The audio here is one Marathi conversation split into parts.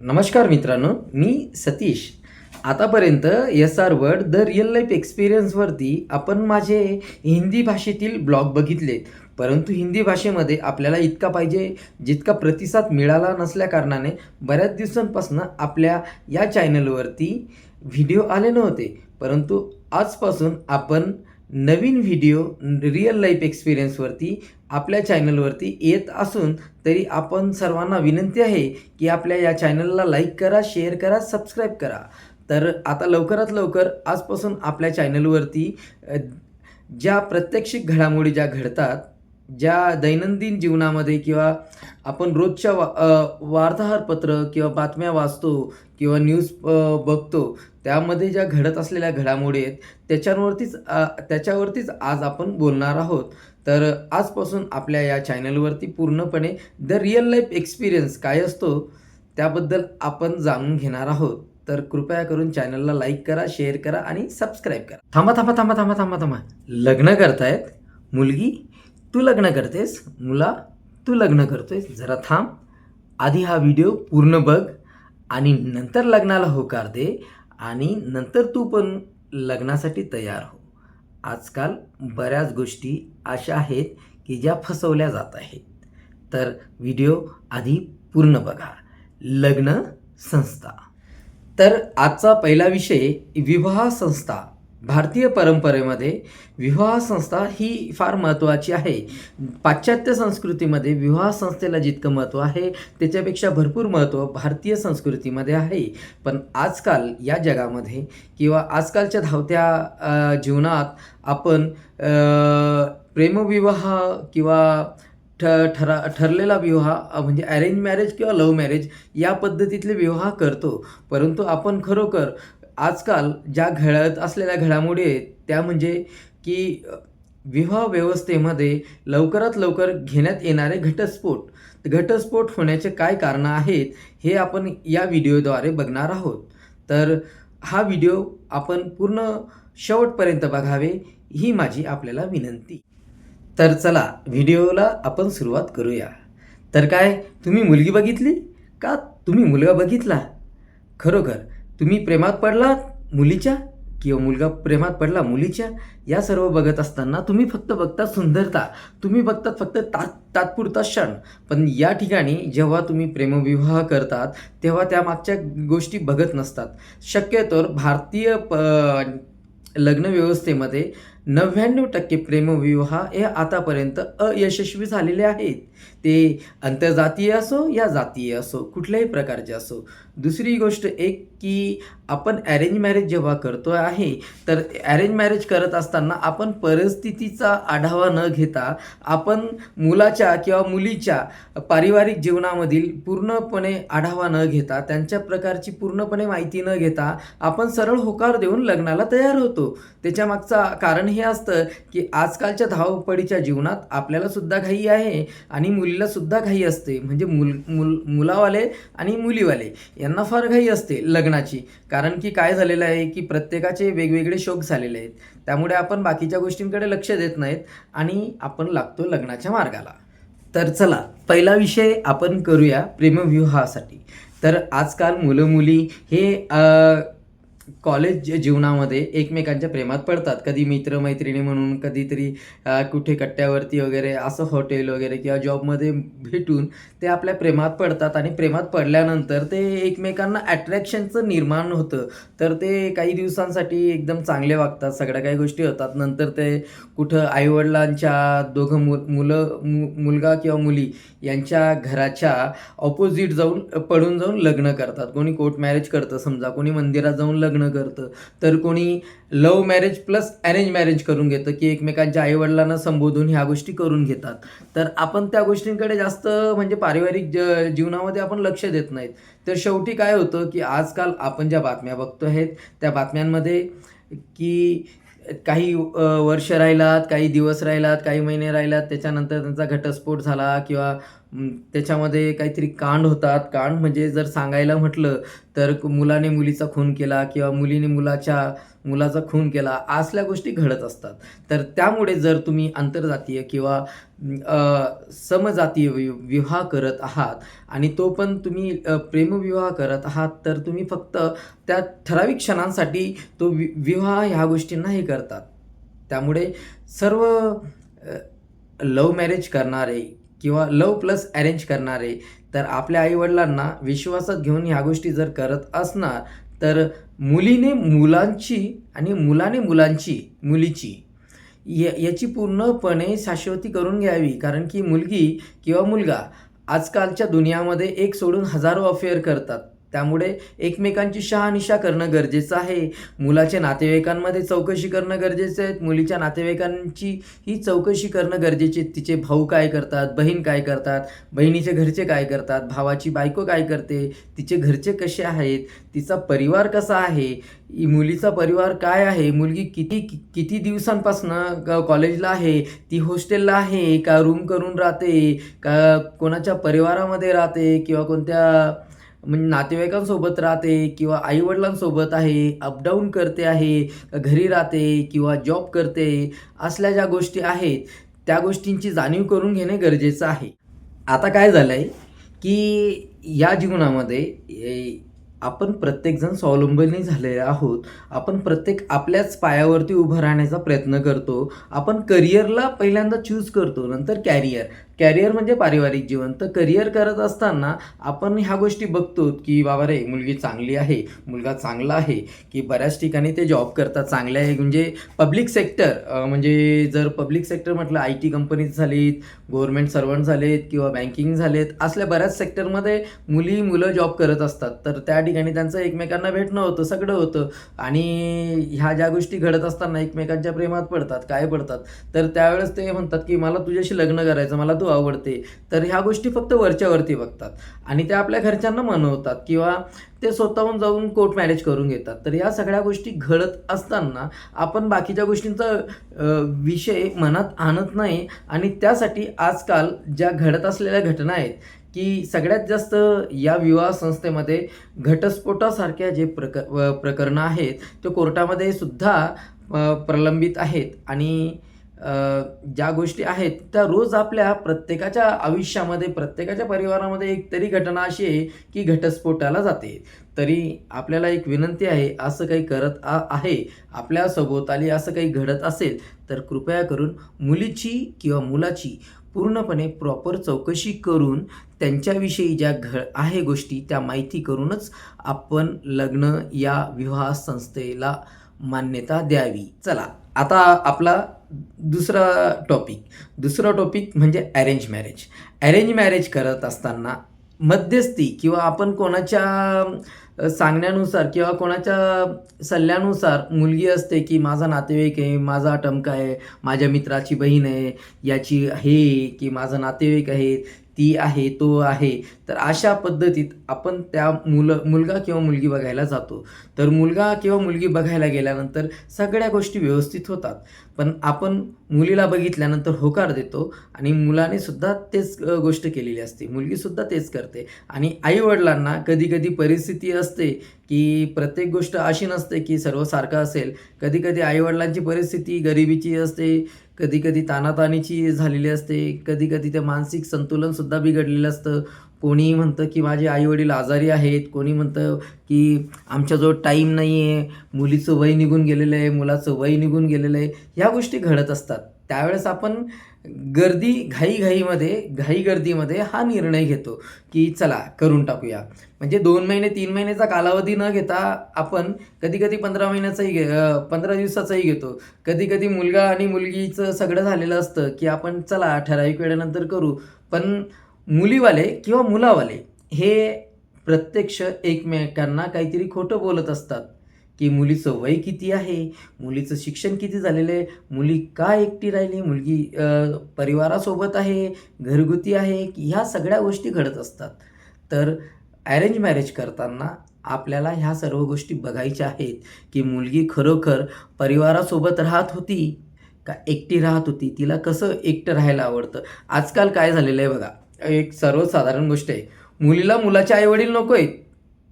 नमस्कार मित्रांनो मी सतीश. आतापर्यंत S R word the real life एक्सपिरियन्सवरती आपण माझे हिंदी भाषेतील ब्लॉग बघितलेत परंतु हिंदी भाषेमध्ये आपल्याला इतका पाहिजे जितका प्रतिसाद मिळाला नसल्याकारणाने बऱ्याच दिवसांपासून आपल्या या चॅनलवरती व्हिडिओ आले नव्हते. परंतु आजपासून आपण नवीन व्हिडिओ रिअल लाईफ एक्सपिरियन्सवरती आपल्या चॅनलवरती येत असून तरी आपण सर्वांना विनंती आहे की आपल्या या चॅनलला लाईक करा शेअर करा सबस्क्राईब करा. तर आता लवकरात लवकर आजपासून आपल्या चॅनलवरती ज्या प्रत्यक्षिक घडामोडी ज्या घडतात ज्या दैनंदिन जीवनामध्ये किंवा आपण रोजच्या वा वार्ताहरपत्र किंवा बातम्या वाचतो किंवा न्यूज बघतो त्यामध्ये ज्या घडत असलेल्या घडामोडी आहेत त्याच्यावरतीच त्याच्यावरतीच आज आपण बोलणार आहोत. तर आजपासून आपल्या या चॅनलवरती पूर्णपणे द रिअल लाईफ एक्सपिरियन्स काय असतो त्याबद्दल आपण जाणून घेणार आहोत. तर कृपया करून चॅनलला लाईक करा शेअर करा आणि सबस्क्राईब करा. थांबा थांबा थांबा थांबा थांबा थांबा. लग्न करतायत मुलगी तू लग्न करतेस? मुला तू लग्न करतोयस. जरा थांब. आधी हा व्हिडिओ पूर्ण बघ आणि नंतर लग्नाला होकार दे आणि नंतर तू पण लग्नासाठी तयार हो. आजकाल बऱ्याच गोष्टी अशा आहेत की ज्या फसवल्या जात आहेत. तर व्हिडिओ आधी पूर्ण बघा. लग्न संस्था. तर आजचा पहिला विषय विवाह संस्था. भारतीय परंपरेमध्ये विवाह संस्था ही फार महत्त्वाची आहे. पाश्चात्य संस्कृतीमध्ये विवाह संस्थेला जितकं महत्त्व आहे त्याच्यापेक्षा भरपूर महत्त्व भारतीय संस्कृतीमध्ये आहे. पण आजकाल या जगामध्ये किंवा आजकालच्या धावत्या जीवनात आपण प्रेमविवाह किंवा ठ ठरा ठरलेला विवाह म्हणजे अरेंज मॅरेज किंवा लव्ह मॅरेज या पद्धतीतले विवाह करतो. परंतु आपण खरोखर आजकाल ज्या घडत असलेल्या घडामोडी आहेत त्या म्हणजे की विवाह व्यवस्थेमध्ये लवकरात लवकर घेण्यात येणारे घटस्फोट. घटस्फोट होण्याचे काय कारणं आहेत हे आपण या व्हिडिओद्वारे बघणार आहोत. तर हा व्हिडिओ आपण पूर्ण शेवटपर्यंत बघावे ही माझी आपल्याला विनंती. तर चला व्हिडिओला आपण सुरुवात करूया. तर काय तुम्ही मुलगी बघितली? का तुम्ही मुलगा बघितला? खरोखर तुम्ही प्रेमात पडलात मुलीच्या किंवा मुलगा प्रेमात पडला मुलीच्या या सर्व बघत असताना तुम्ही फक्त बघता सुंदरता तुम्ही बघतात फक्त तात तात्पुरता क्षण. पण या ठिकाणी जेव्हा तुम्ही प्रेमविवाह करतात तेव्हा त्या मागच्या गोष्टी बघत नसतात. शक्यतो भारतीय प लग्न व्यवस्थेमध्ये नव्याण्णव टक्के प्रेमविवाह हे आतापर्यंत अयशस्वी झालेले आहेत. ते आंतरजातीय असो या जातीय असो कुठल्याही प्रकारचे असो. दुसरी गोष्ट एक की आपण ॲरेंज मॅरेज जेव्हा करतो आहे तर ॲरेंज मॅरेज करत असताना आपण परिस्थितीचा आढावा न घेता आपण मुलाच्या किंवा मुलीच्या पारिवारिक जीवनामधील पूर्णपणे आढावा न घेता त्यांच्या प्रकारची पूर्णपणे माहिती न घेता आपण सरळ होकार देऊन लग्नाला तयार होतो. त्याच्यामागचा कारण हे असतं की आजकालच्या धावपळीच्या जीवनात आपल्याला सुद्धा घाई आहे आणि मुलीला सुद्धा घाई असते. म्हणजे मुल मुल मुलावाले आणि मुलीवाले यांना फार घाई असते लग्नाची. कारण कारण की काय झालेलं आहे की प्रत्येकाचे वेगवेगळे शोक झालेले आहेत. त्यामुळे आपण बाकीच्या गोष्टींकडे लक्ष देत नाहीत आणि आपण लागतो लग्नाच्या मार्गाला. तर चला पहिला विषय आपण करूया प्रेमविवाहासाठी तर आजकाल मुलं मुली हे कॉलेज जीवनामध्ये एकमेकांच्या प्रेमात पडतात. कधी मित्र मैत्रिणी म्हणून कधीतरी कुठे कट्ट्यावरती वगैरे असं हॉटेल वगैरे किंवा जॉबमध्ये भेटून ते आपल्या प्रेमात पडतात आणि प्रेमात पडल्यानंतर ते एकमेकांना अट्रॅक्शनचं निर्माण होतं. तर ते काही दिवसांसाठी एकदम चांगले वागतात. सगळ्या काही गोष्टी होतात. नंतर ते कुठं आईवडिलांच्या दोघं मु मुलं मु मुलगा किंवा मुली यांच्या घराच्या ऑपोजिट जाऊन पडून जाऊन लग्न करतात. कोणी कोर्ट मॅरेज करतं. समजा कोणी मंदिरात जाऊन लग्न करतं. तर कोणी love marriage plus arrange marriage करून घेतं की एकमेकांच्या आईवडिलांना संबोधून ह्या गोष्टी करून घेतात. तर आपण त्या गोष्टींकडे जास्त म्हणजे पारिवारिक ज जीवनामध्ये आपण लक्ष देत नाहीत. तर शेवटी काय होतं की आजकाल आपण ज्या बातम्या बघतो आहेत त्या बातम्यांमध्ये की काही वर्ष राहिलात काही दिवस राहिलात काही महिने राहिलात त्याच्यानंतर त्यांचा घटस्फोट झाला किंवा त्याच्यामध्ये काहीतरी कांड होतात. कांड म्हणजे जर सांगायला म्हटलं तर मुलाने मुलीचा खून केला किंवा मुलीने मुलाच्या मुलाचा खून केला असल्या गोष्टी घडत असतात. तर त्यामुळे जर तुम्ही आंतरजातीय किंवा समजातीय वि विवाह करत आहात आणि तो पण तुम्ही प्रेमविवाह करत आहात तर तुम्ही फक्त त्या ठराविक क्षणांसाठी तो वि विवाह ह्या गोष्टींना हे करतात. त्यामुळे सर्व लव मॅरेज करणारे किंवा लव प्लस अरेंज करणारे तर आपल्या आईवडिलांना विश्वासात घेऊन ह्या गोष्टी जर करत असणार तर मुलीने मुलांची आणि मुलाने मुलांची मुलीची या याची पूर्णपणे शाश्वती करून घ्यावी. कारण की मुलगी किंवा मुलगा आजकालच्या दुनियामध्ये एक सोडून हजारो अफेअर करतात. त्यामुळे एकमेकांची शहानिशा करणं गरजेचं आहे. मुलाच्या नातेवाईकांमध्ये चौकशी करणं गरजेचं आहे. मुलीच्या नातेवाईकांची ही चौकशी करणं गरजेचे तिचे भाऊ काय करतात? बहीण काय करतात? बहिणीचे घरचे काय करतात? भावाची बायको काय करते? तिचे घरचे कसे आहेत? तिचा परिवार कसा आहे? मुलीचा परिवार काय आहे? मुलगी किती कि- किती दिवसांपासनं कॉलेजला आहे? ती हॉस्टेलला आहे? का रूम करून राहते? का कोणाच्या परिवारामध्ये राहते? किंवा कोणत्या म्हणजे नातेवाईकांसोबत राहते किंवा आईवडिलांसोबत आहे अपडाऊन करते आहे घरी राहते किंवा जॉब करते असल्या ज्या गोष्टी आहेत त्या गोष्टींची जाणीव करून घेणे गरजेचं आहे. आता काय झालं आहे की या जीवनामध्ये आपण प्रत्येकजण स्वावलंबनी झालेले आहोत. आपण प्रत्येक आपल्याच पायावरती उभं राहण्याचा प्रयत्न करतो. आपण करिअरला पहिल्यांदा चूज करतो नंतर कॅरियर कॅरियर म्हणजे पारिवारिक जीवन. तर करिअर करत असताना आपण ह्या गोष्टी बघतो की बाबा रे मुलगी चांगली आहे मुलगा चांगला आहे की बऱ्याच ठिकाणी ते जॉब करतात. चांगले आहे म्हणजे पब्लिक सेक्टर म्हणजे जर पब्लिक सेक्टर म्हटलं आय टी कंपनीज झालीत गव्हर्नमेंट सर्वंट झालेत किंवा बँकिंग झालेत असल्या बऱ्याच सेक्टरमध्ये मुली मुलं जॉब करत असतात. तर त्या ठिकाणी त्यांचं एकमेकांना भेटणं होतं सगळं होतं. आणि ह्या ज्या गोष्टी घडत असताना एकमेकांच्या प्रेमात पडतात काय पडतात. तर त्यावेळेस ते म्हणतात की मला तुझ्याशी लग्न करायचं मला तू आवडते तर ह्या गोष्टी फक्त वरच्यावरती बघतात. आणि त्या आपल्या घरच्यांना मनवतात किंवा ते स्वतःहून जाऊन कोर्ट मॅरेज करून घेतात. तर या सगळ्या गोष्टी घडत असताना आपण बाकीच्या गोष्टींचा विषय मनात आणत नाही आणि त्यासाठी आजकाल ज्या घडत असलेल्या घटना आहेत की सगळ्यात जास्त या विवाह संस्थेमध्ये घटस्फोटासारख्या जे प्रक व- प्रकरणं आहेत ते कोर्टामध्ये सुद्धा प्रलंबित आहेत. आणि ज्या गोष्टी आहेत त्या रोज आपल्या प्रत्येकाच्या आयुष्यामध्ये प्रत्येकाच्या परिवारामध्ये एक तरी घटना अशी आहे की घटस्फोटाला जाते. तरी आपल्याला एक विनंती आहे असं काही करत आ आहे आपल्या सभोवताली असं काही घडत असेल तर कृपया करून मुलीची किंवा मुलाची पूर्णपणे प्रॉपर चौकशी करून त्यांच्याविषयी ज्या घ आहे गोष्टी त्या माहिती करूनच आपण लग्न या विवाह संस्थेला मान्यता द्यावी. चला. आता आपला दुसरा टॉपिक दुसरा टॉपिक म्हणजे अरेंज मॅरेज अरेंज मॅरेज करत असताना मध्यस्थी किंवा आपण कोणाच्या सांगण्यानुसार किंवा कोणाच्या सल्ल्यानुसार मुलगी असते की माझा नातेवाईक आहे माझा टमका आहे माझ्या मित्राची बहीण आहे याची हे की माझं नातेवाईक आहे ती आहे तो आहे. तर अशा पद्धतीत आपण त्या मुलं मुलगा किंवा मुलगी बघायला जातो. तर मुलगा किंवा मुलगी बघायला गेल्यानंतर सगळ्या गोष्टी व्यवस्थित होतात. पण आपण मुलीला बघितल्यानंतर होकार देतो आणि मुलाने सुद्धा तेच गोष्ट केलेली असते. मुलगीसुद्धा तेच करते. आणि आईवडिलांना कधी कधी परिस्थिती असते की प्रत्येक गोष्ट अशी नसते की सर्व सारखं असेल. कधी कधी आईवडिलांची परिस्थिती गरिबीची असते कधी कधी तानातानीची झालेली असते कधी कधी ते मानसिक संतुलनसुद्धा बिघडलेलं असतं. कोणी म्हणतं की माझे आईवडील आजारी आहेत कोणी म्हणतं की आमच्याजवळ टाईम नाही आहे मुलीचं वय निघून गेलेलं आहे मुलाचं वय निघून गेलेलं आहे. ह्या गोष्टी घडत असतात. त्यावेळेस आपण गर्दी घाईघाईमध्ये घाई गर्दीमध्ये हा निर्णय घेतो की चला करून टाकूया. म्हणजे दोन महिने तीन महिन्याचा कालावधी न घेता आपण कधी कधी पंधरा महिन्याचाही घे पंधरा दिवसाचाही घेतो. कधी कधी मुलगा आणि मुलगीचं सगळं झालेलं असतं की आपण चला ठराविक वेळेनंतर करू. पण मुलीवाले किंवा मुलावाले हे प्रत्यक्ष एकमेकांना काहीतरी खोटं बोलत असतात. की मुलीचं वय किती आहे? मुलीचं शिक्षण किती झालेलं आहे? मुली का एकटी राहिली? मुलगी परिवारासोबत आहे? घरगुती आहे? की ह्या सगळ्या गोष्टी घडत असतात. तर ॲरेंज मॅरेज करताना आपल्याला ह्या सर्व गोष्टी बघायच्या आहेत की मुलगी खरोखर परिवारासोबत राहत होती का एकटी राहत होती? तिला कसं एकटं राहायला आवडतं? आजकाल काय झालेलं आहे बघा. एक सर्वसाधारण गोष्ट आहे. मुलीला मुलाचे आईवडील नको आहेत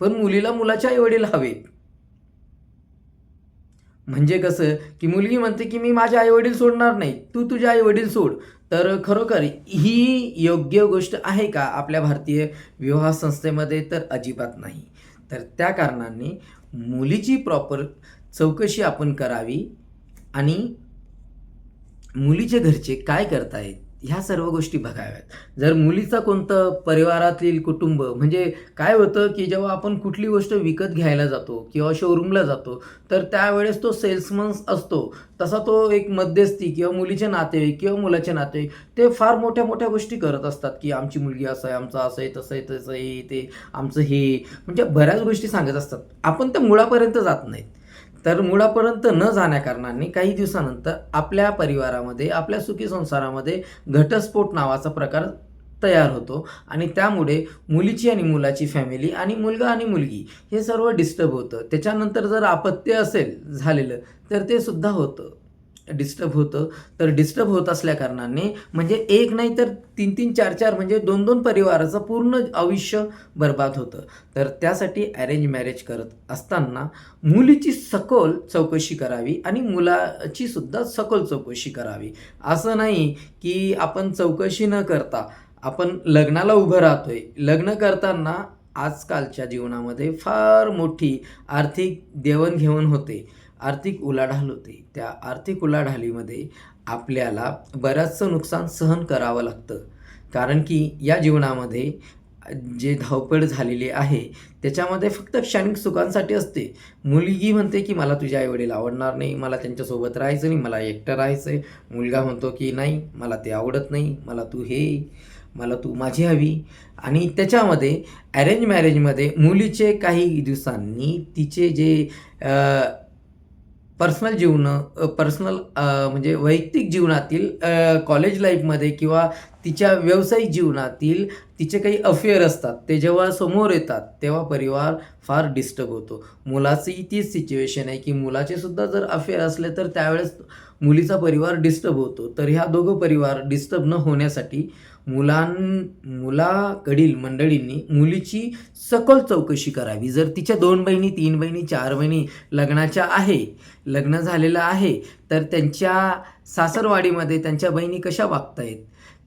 पण मुलीला मुलाचे आईवडील हवेत. म्हणजे कसं की मुलगी म्हणते की मी माझे आईवडील सोडणार नाही तू तुझे आईवडील सोड. तर खरोखर ही योग्य गोष्ट आहे का आपल्या भारतीय विवाह संस्थेमध्ये? तर अजिबात नाही. तर त्या कारणाने मुलीची प्रॉपर चौकशी आपण करावी आणि मुलीचे घरचे काय करतायत ह्या सर्व गोष्टी बघाव्यात. जर मुलीचा कोणतं परिवारातील कुटुंब म्हणजे काय होतं की जेव्हा आपण कुठली गोष्ट विकत घ्यायला जातो किंवा शोरूमला जातो तर त्यावेळेस तो सेल्समन असतो. तसा तो एक मध्यस्थी किंवा मुलीचे नातेवाईक किंवा मुलाचे नातेवाईक ते फार मोठ्या मोठ्या गोष्टी करत असतात की आमची मुलगी असं आहे आमचं असं आहे तसं आहे तसं आहे ते आमचं हे. म्हणजे बऱ्याच गोष्टी सांगत असतात. आपण त्या मुळापर्यंत जात नाहीत. तर मुळापर्यंत न जाण्याकारणाने काही दिवसानंतर आपल्या परिवारामध्ये आपल्या सुखी संसारामध्ये घटस्फोट नावाचा प्रकार तयार होतो आणि त्यामुळे मुलीची आणि मुलाची फॅमिली आणि मुलगा आणि मुलगी हे सर्व डिस्टर्ब होतं. त्याच्यानंतर जर अपत्य असेल झालेलं तर ते सुद्धा होतं. डिस्टर्ब होतं. तर डिस्टर्ब होत असल्याकारणाने म्हणजे एक नाही तर तीन तीन चार चार म्हणजे दोन दोन परिवाराचं पूर्ण आयुष्य बर्बाद होतं. तर त्यासाठी अरेंज मॅरेज करत असताना मुलीची सखोल चौकशी करावी आणि मुलाची सुद्धा सखोल चौकशी करावी. असं नाही की आपण चौकशी न करता आपण लग्नाला उभं राहतोय. लग्न करताना आजकालच्या जीवनामध्ये फार मोठी आर्थिक देवणघेवण होते. आर्थिक उलाढाल होते. त्या आर्थिक उलाढालीमध्ये आपल्याला बऱ्याचसं नुकसान सहन करावं लागतं. कारण की या जीवनामध्ये जे धावपळ झालेली आहे त्याच्यामध्ये फक्त क्षणिक सुखांसाठी असते. मुलगी म्हणते की मला तुझे आईवडील आवडणार नाही. मला त्यांच्यासोबत राहायचं नाही. मला एकटं राहायचं आहे मुलगा म्हणतो की नाही मला ते आवडत नाही. मला तू हे मला तू माझी हवी. आणि त्याच्यामध्ये अरेंज मॅरेजमध्ये मुलीचे काही दिवसांनी तिचे जे पर्सनल जीवन पर्सनल म्हणजे वैयक्तिक जीवनातील कॉलेज लाईफमध्ये किंवा तिच्या व्यावसायिक जीवनातील तिचे काही अफेअर असतात ते जेव्हा समोर येतात तेव्हा परिवार फार डिस्टर्ब होतो. मुलाचीही तीच सिच्युएशन आहे की मुलाचे सुद्धा जर अफेअर असले तर त्यावेळेस मुलीचा परिवार डिस्टर्ब होतो. तर ह्या दोघं परिवार डिस्टर्ब न होण्यासाठी मुलां मुलाकडील मंडळींनी मुलीची सखोल चौकशी करावी. जर तिच्या दोन बहिणी तीन बहिणी चार बहिणी लग्नाच्या आहे लग्न झालेलं आहे तर त्यांच्या सासरवाडीमध्ये त्यांच्या बहिणी कशा वागतायत?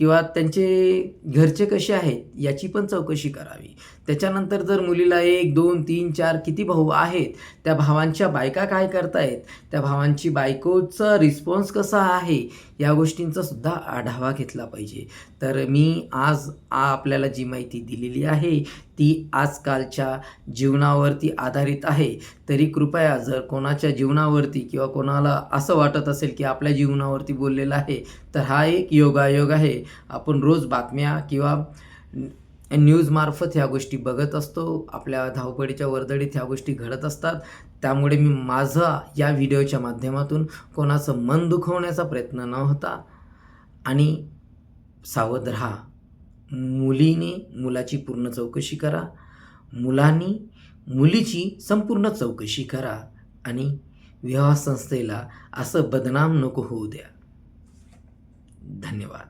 किंवा त्यांचे घरचे कसे आहेत याची पण चौकशी करावी. त्याच्यानंतर जर मुलीला एक दोन तीन चार किती भाऊ आहेत त्या भावांच्या बायका काय करतायत त्या भावांची बायकोचा रिस्पॉन्स कसा आहे या गोष्टींचा सुद्धा आढावा घेतला पाहिजे. तर मी आज आपल्याला जी माहिती दिलेली आहे ती आजकालच्या जीवनावरती आधारित आहे. तरी कृपया जर कोणाच्या जीवनावरती किंवा कोणाला असं वाटत असेल की आपल्या जीवनावरती बोललेलं आहे तर हा एक योगायोग आहे. आपण रोज बातम्या किंवा न्यूजमार्फत ह्या गोष्टी बघत असतो. आपल्या धावपळीच्या वर्दळीत ह्या गोष्टी घडत असतात. त्यामुळे मी माझा या व्हिडिओच्या माध्यमातून कोणाचं मन दुखवण्याचा प्रयत्न न होता आणि सावध राहा. मुलीने मुलाची पूर्ण चौकशी करा. मुलांनी मुलीची संपूर्ण चौकशी करा आणि विवाह संस्थेला असं बदनाम नको होऊ द्या. धन्यवाद.